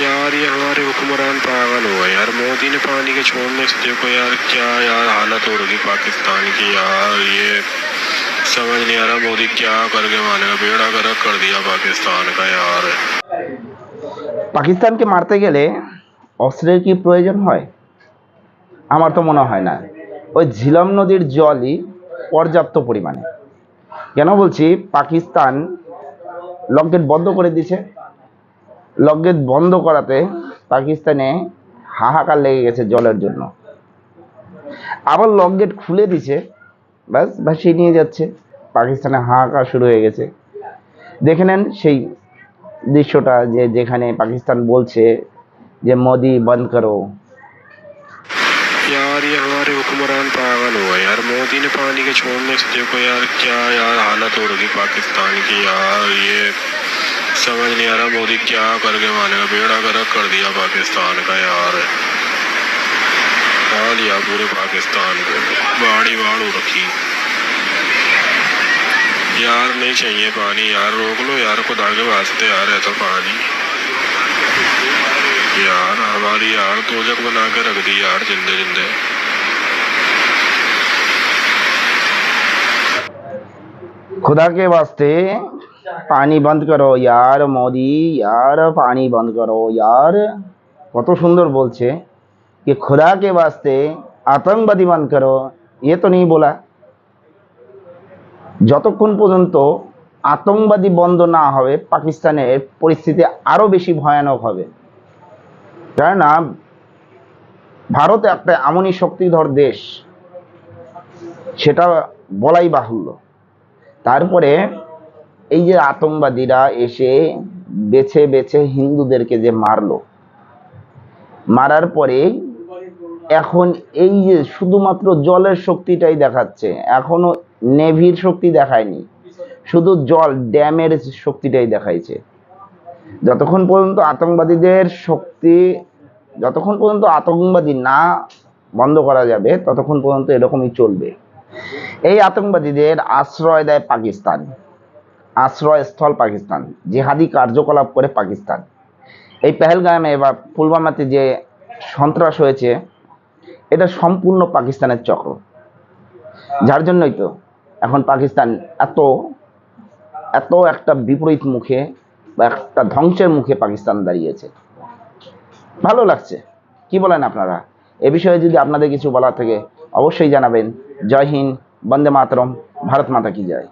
यार ये हमारे हुक्मरान पागल हुआ यार मोदी ने पानी के छोड़ने से देखो यार क्या यार हालत हो रही पाकिस्तान की यार ये समझ नहीं आ रहा मोदी क्या करके मानेगा बेड़ा गर्क कर दिया पाकिस्तान का यार পাকিস্তানকে মারতে গেলে অস্ত্রের কি প্রয়োজন হয় আমার তো মনে হয় না ওই ঝিলম নদীর জলই পর্যাপ্ত পরিমাণে কেন বলছি পাকিস্তান লকগেট বন্ধ করে দিয়েছে লকগেট বন্ধ করাতে পাকিস্তানে হাহাকার লেগে গেছে জলের জন্য আবার লকগেট খুলে দিছে ব্যাস ভাসিয়ে নিয়ে যাচ্ছে পাকিস্তানে হাহাকার শুরু হয়ে গেছে দেখে নেন সেই দৃশ্যটা যে যেখানে পাকিস্তান বলছে যে মোদি বন্ধ করো यार ये हमारे हुक्मरान पागल हुआ यार मोदी ने पानी के छोड़ने से देखो यार क्या यार हालत हो रही पाकिस्तान की यार ये समझ नहीं आ रहा मोदी क्या करके मानेगा। बेड़ा गर्क कर दिया पाकिस्तान का यार। खा लिया पूरे पाकिस्तान को। बाड़ हो रखी। यार नहीं चाहिए पानी। यार रोक लो यार, खुदा के वास्ते यार है तो पानी। यार हमारी यार तोजक बना के रख दी यार, जिंदे जिंदे। खुदा के वास्ते পানি বন্ধ করো ইয়ার মোদি ইয়ার পানি বন্ধ করো ইয়ার কত সুন্দর বলছে যে খোদাকে বাঁচতে আতঙ্কবাদী বন্ধ করো এ তো নেই বলা যতক্ষণ পর্যন্ত আতঙ্কবাদী বন্ধ না হবে পাকিস্তানের পরিস্থিতি আরও বেশি ভয়ানক হবে। কেননা ভারত একটা এমনই শক্তিধর দেশ, সেটা বলাই বাহুল্য। তারপরে এই যে আতঙ্কবাদীরা এসে বেছে বেছে হিন্দুদেরকে যে মারলো, মারার পরে এখন এই যে শুধুমাত্র জলের শক্তিটাই দেখাচ্ছে, এখনও নেভির শক্তি দেখায়নি, শুধু জল ড্যামের শক্তিটাই দেখাইছে। যতক্ষণ পর্যন্ত আতঙ্কবাদীদের শক্তি, যতক্ষণ পর্যন্ত আতঙ্কবাদী না বন্ধ করা যাবে, ততক্ষণ পর্যন্ত এরকমই চলবে। এই আতঙ্কবাদীদের আশ্রয় দেয় পাকিস্তান। আশ্রয়স্থল পাকিস্তান, জেহাদি কার্যকলাপ করে পাকিস্তান। এই পেহেলগামে বা পুলওয়ামাতে যে সন্ত্রাস হয়েছে, এটা সম্পূর্ণ পাকিস্তানের চক্র। যার জন্যই তো এখন পাকিস্তান এত এত একটা বিপরীত মুখে বা একটা ধ্বংসের মুখে পাকিস্তান দাঁড়িয়েছে। ভালো লাগছে। কি বলেন আপনারা? এ বিষয়ে যদি আপনাদের কিছু বলার থেকে, অবশ্যই জানাবেন। জয় হিন্দ, বন্দে মাতরম, ভারত মাতা কি জয়।